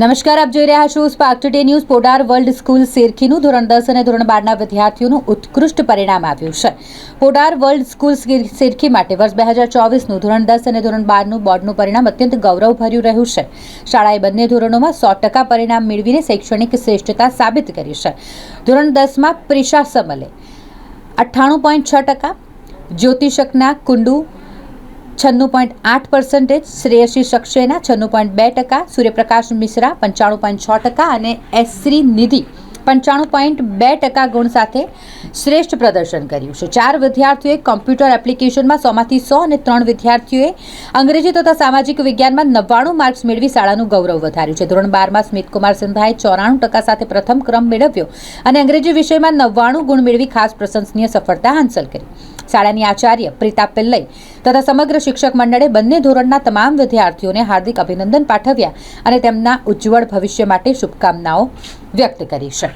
નમસ્કાર, આપ જોઈ રહ્યા છો Spark Today News Podar World School સિરખીનું ધોરણ દસ અને ધોરણ બારના વિદ્યાર્થીઓનું ઉત્કૃષ્ટ પરિણામ આવ્યું છે. પોડાર વર્લ્ડ સ્કૂલ સિરખી માટે વર્ષ બે હજાર ચોવીસનું ધોરણ દસ અને ધોરણ બારનું બોર્ડનું પરિણામ અત્યંત ગૌરવભર્યું રહ્યું છે. શાળાએ બંને ધોરણોમાં સો ટકા પરિણામ મેળવીને શૈક્ષણિક શ્રેષ્ઠતા સાબિત કરી છે. ધોરણ દસમાં પ્રિશા સમલે, અઠ્ઠાણું પોઈન્ટ છ ટકા, જ્યોતિષકના કુંડુ છન્નું પોઈન્ટ આઠ પર્સન્ટેજ શ્રેયસી સક્સેના છન્નું પોઈન્ટ બે ટકા, સૂર્યપ્રકાશ મિશ્રા પંચાણું પોઈન્ટ છ ટકા અને એસશ્રી નિધિ પંચાણું પોઈન્ટ બે ટકા ગુણ સાથે શ્રેષ્ઠ પ્રદર્શન કર્યું છે. ચાર વિદ્યાર્થીઓએ કોમ્પ્યુટર એપ્લિકેશનમાં સોમાંથી સો અને ત્રણ વિદ્યાર્થીઓએ અંગ્રેજી તથા સામાજિક વિજ્ઞાનમાં નવ્વાણું માર્ક્સ મેળવી શાળાનું ગૌરવ વધાર્યું છે. ધોરણ બારમાં સ્મિતકુમાર સિંધાએ ચોરાણું ટકા સાથે પ્રથમ ક્રમ મેળવ્યો અને અંગ્રેજી વિષયમાં નવ્વાણું ગુણ મેળવી ખાસ પ્રશંસનીય સફળતા હાંસલ કરી. શાળાની આચાર્ય પ્રીતા પિલ્લઈ તથા સમગ્ર શિક્ષક મંડળે બંને ધોરણના તમામ વિદ્યાર્થીઓને હાર્દિક અભિનંદન પાઠવ્યા અને તેમના ઉજ્જવળ ભવિષ્ય માટે શુભકામનાઓ વ્યક્ત કરી છે.